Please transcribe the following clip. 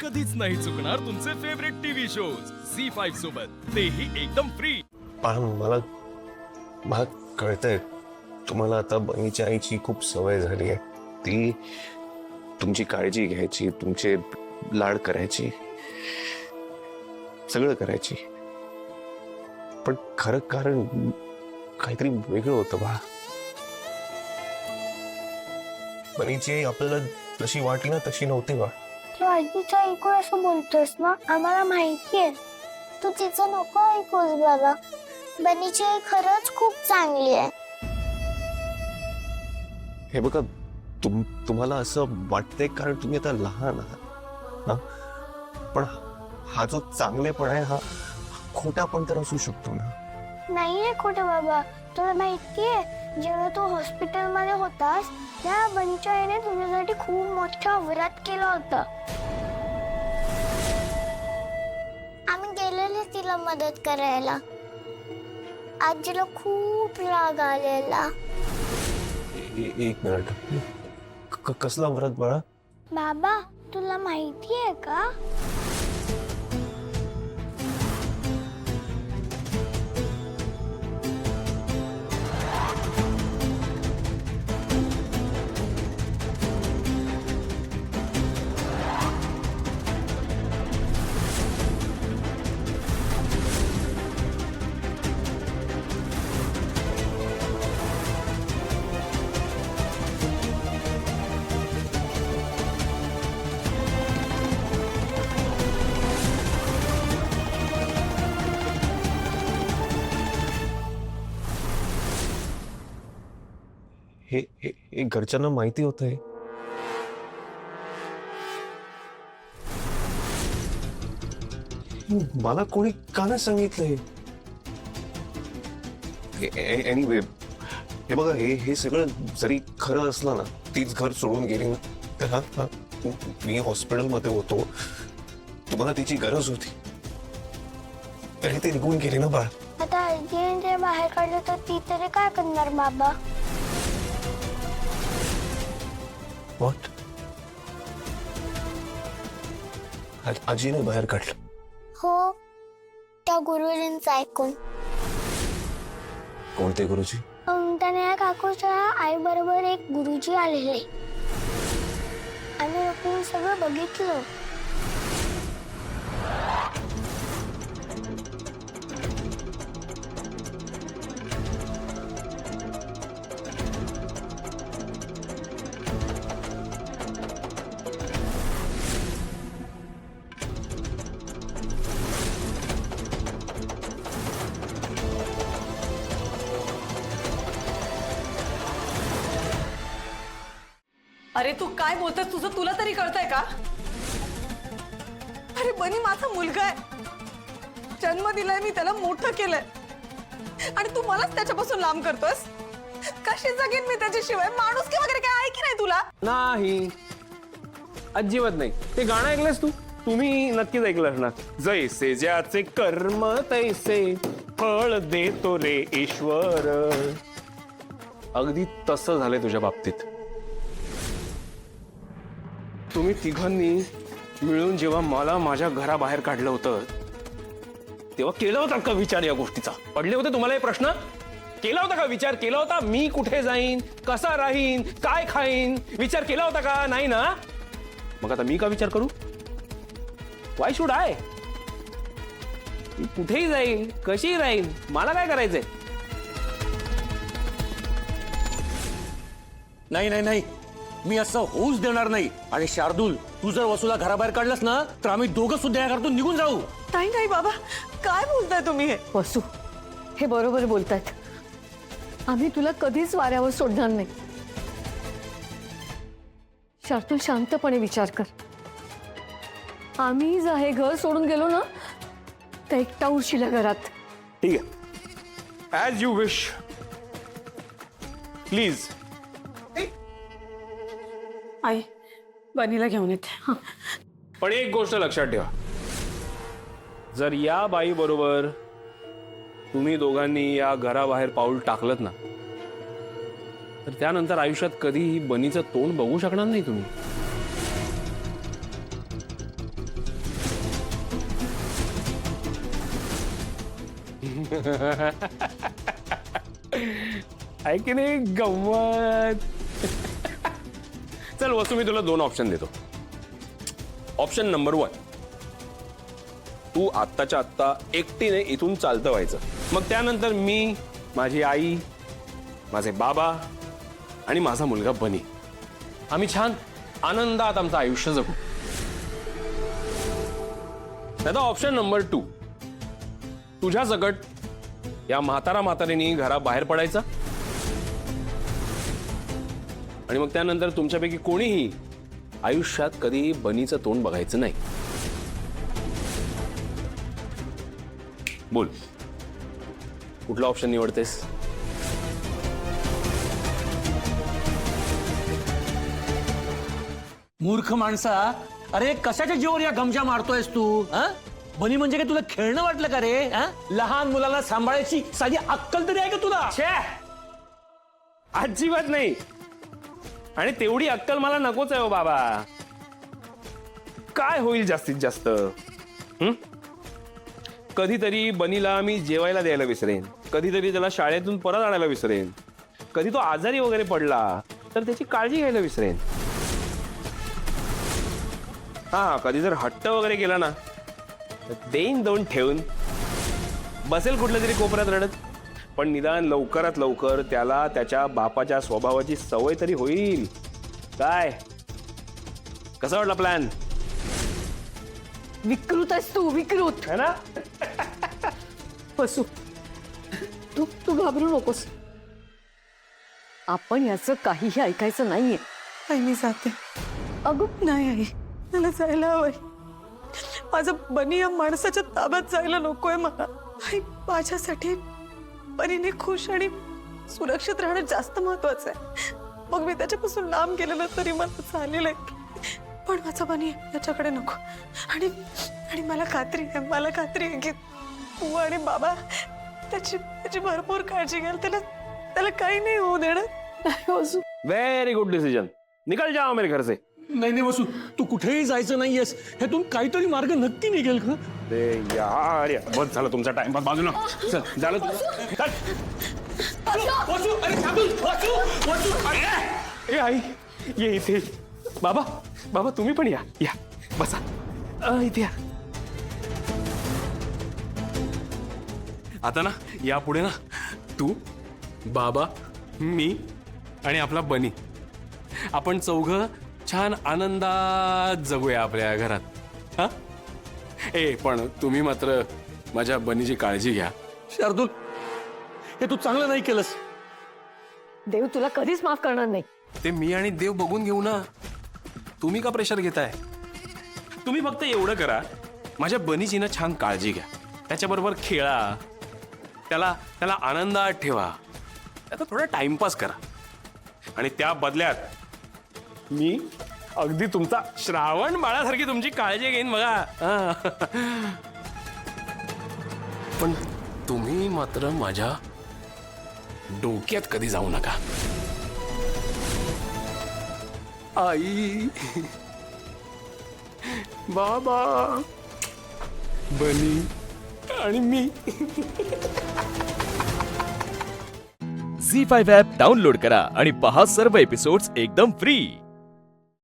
कधीच नाही चुकणार तुमचे favourite TV shows Zee five सोबत. तेही एकदम फ्री पण मला मला कळतंय. तुम्हाला आता बनीच्या आईची खूप सवय झाली आहे. ती तुमची काळजी घ्यायची तुमचे लाड करायची सगळं करायची. पण खरं कारण काहीतरी वेगळं होतं बा. बनीची आई आपल्याला जशी वाटली ना तशी नव्हती बा. तू आजीचं ऐकून असं बोलतोस ना? आम्हाला माहितीये तू तिचं नको ऐकूस बाबा. बनीची आई खरंच खूप चांगली आहे. हे बघा तुम तुम्हाला असं वाटतंय कारण तुम्ही आता लहान आहात ना पण हा जो चांगलेपणा आहे हा खोटा पण तर असू शकतो ना? नाहीये खोटं बाबा. तुला माहितीये जेव्हा तू हॉस्पिटलमध्ये होतास त्या बनीच्या आईने तुझ्यासाठी खूप मोठा व्रत केलं होतं. मदत करायला. आजीला खूप राग आलेला. एक मिनिट. कसला व्रत बाळा? बाबा तुला माहितीये का? हे हे हे घरच्यांना माहिती होत आहे मला कोणी का नाही सांगितलंय एनिवे हे बघा हे हे सगळं जरी खरं असलं ना तीच घर सोडून गेली ना तर मी हॉस्पिटलमध्ये होतो. तुम्हाला तिची गरज होती. तरी ते निघून गेली ना बाळ. आता आजीने बाहेर काढलं तर ती तरी काय करणार बाबा? वॉट आजीने बाहेर काढलं. हो त्या गुरुजींचं ऐकून. कोणते गुरुजी? अं, त्याने या काकूच्या आई बरोबर एक गुरुजी आलेले. आम्ही लोकांनी सगळं बघितलं. अरे तू काय बोलतोस तुझं तुला तरी कळतंय का? अरे बनी माझा मुलगा आहे. जन्म दिलाय मी त्याला मोठं केलंय. आणि तू मलाच त्याच्यापासून लांब करतोस कशी जगेन मी त्याच्याशिवाय? माणूस की वगैरे काय आहे की नाही तुला? नाही. अजिबात नाही. ते गाणं ऐकलंस तू? तुम्ही नक्कीच ऐकलं असणार. जैसे ज्याचे कर्म तैसे फळ देतो रे ईश्वर. अगदी तसं झालंय तुझ्या बाबतीत. तुम्ही तिघांनी मिळून जेव्हा मला माझ्या घराबाहेर काढलं होतं तेव्हा केला होता का विचार या गोष्टीचा? पडले होते तुम्हाला हे प्रश्न? केला होता का विचार? केला होता? मी कुठे जाईन? कसा राहीन? काय खाईन? विचार केला होता का? नाही ना? मग आता मी का विचार करू? वाय शुड आय कुठेही जाईल कशीही राहीन? मला काय करायचंय? नाही नाही नाही. मी असं होऊच देणार नाही. आणि शार्दूल तू जर वसूला घराबाहेर काढलास ना तर आम्ही दोघं सुद्धा या घरातून निघून जाऊ. नाही नाही बाबा काय बोलताय तुम्ही हे? वसू हे बरोबर बोलतायत. आम्ही तुला कधीच वाऱ्यावर सोडणार नाही. शार्दूल शांतपणे विचार कर. आम्ही जर हे घर सोडून गेलो ना तर एकटा उरशील या घरात. ठीक आहे. ऍज यू विश प्लीज आई बनीला घेऊन येते. पण एक गोष्ट लक्षात ठेवा. जर या बाई बरोबर तुम्ही दोघांनी या घराबाहेर पाऊल टाकलत ना तर त्यानंतर आयुष्यात कधीही बनीचं तोंड बघू शकणार नाही तुम्ही. ऐक नाही गंमत? चल वस्तू मी तुला दोन ऑप्शन देतो. ऑप्शन नंबर वन तू आत्ताच्या आत्ता एकटीने इथून चालतं व्हायचं. मग त्यानंतर मी माझी आई माझे बाबा आणि माझा मुलगा बनी. आम्ही छान आनंदात आमचं आयुष्य जगू. दादा ऑप्शन नंबर टू तुझ्या सकट या म्हातारा म्हातारीने घराबाहेर पडायचं. आणि मग त्यानंतर तुमच्यापैकी कोणीही आयुष्यात कधी बनीचं तोंड बघायचं नाही. बोल. कुठलं ऑप्शन निवडतेस? मूर्ख माणसा अरे कशाच्या जीवर या गमजा मारतोयस तू हा? बनी म्हणजे काय तुला खेळणं वाटलं का रे हा? लहान मुलाला सांभाळायची साधी अक्कल तरी आहे का तुला? छे! अजिबात नाही. आणि तेवढी अक्कल मला नकोच आहे हो बाबा. काय होईल जास्तीत जास्त? हं? कधीतरी बनीला मी जेवायला द्यायला विसरेन. कधीतरी त्याला शाळेतून परत आणायला विसरेन. कधी तो आजारी वगैरे पडला तर त्याची काळजी घ्यायला विसरेन. हा कधी जर हट्ट वगैरे केला ना तर देईन दोन ठेवून. बसेल कुठल्या तरी कोपऱ्यात रडत. पण निदान लवकरात लवकर त्याला त्याच्या बापाच्या स्वभावाची सवय तरी होईल. काय? कसा वाटला प्लॅन विकृत आहेस तू विकृत. है ना? बसू. तू तू घाबरू नकोस. आपण याचं काहीही ऐकायचं नाहीये. आई मी जाते. अगं नाही आई. मला जायला हवंय. माझं बनी या माणसाच्या ताब्यात जायला नकोय मला. आई माझ्यासाठी बनीने खुश आणि सुरक्षित राहणं जास्त महत्वाचं आहे. मग मी त्याच्यापासून लांब गेलेलं तरी मला चालेल आहे पण माझा बनी त्याच्याकडे नको. आणि आणि मला खात्री आहे मला खात्री आहे की तू आणि बाबा त्याची त्याची भरपूर काळजी घ्याल. त्याला त्याला काही नाही होऊ देणार. नाही व्हेरी गुड डिसिजन निकल जाओ मेरे घर से नाही नाही वसू तू कुठेही जायचं नाहीयेस. ह्यातून काहीतरी मार्ग नक्की निघेल का? ते यार यार, बस झालं तुमचा टाइमपास बाजूला. चल झालं तुझं चल. वसू अरे शार्दूल, वसू वसू अरे. ए आई ये इथे. बाबा बाबा तुम्ही पण या. या बसा. अ, इथे या. आता ना यापुढे ना तू बाबा मी आणि आपला बनी. आपण चौघ छान आनंदात जगूया आपल्या घरात. हा? ए पण तुम्ही मात्र माझ्या बनीची काळजी घ्या. शार्दूल हे तू चांगलं नाही केलंस. देव तुला कधीच माफ करणार नाही. ते मी आणि देव बघून घेऊ ना. तुम्ही का प्रेशर घेताय? तुम्ही फक्त एवढं करा. माझ्या बनीची ना छान काळजी घ्या. त्याच्याबरोबर खेळा. त्याला त्याला आनंदात ठेवा. आता थोडा टाइमपास करा. आणि त्या बदल्यात मी अगदी तुमचा श्रावण बाळासारखी तुमची काळजी घेईन बघा. हा. पण तुम्ही मात्र माझ्या डोक्यात कधी जाऊ नका. आई. बाबा. बनी आणि मी. झी फाईव्ह ॲप डाउनलोड करा आणि पहा सर्व एपिसोड्स एकदम फ्री.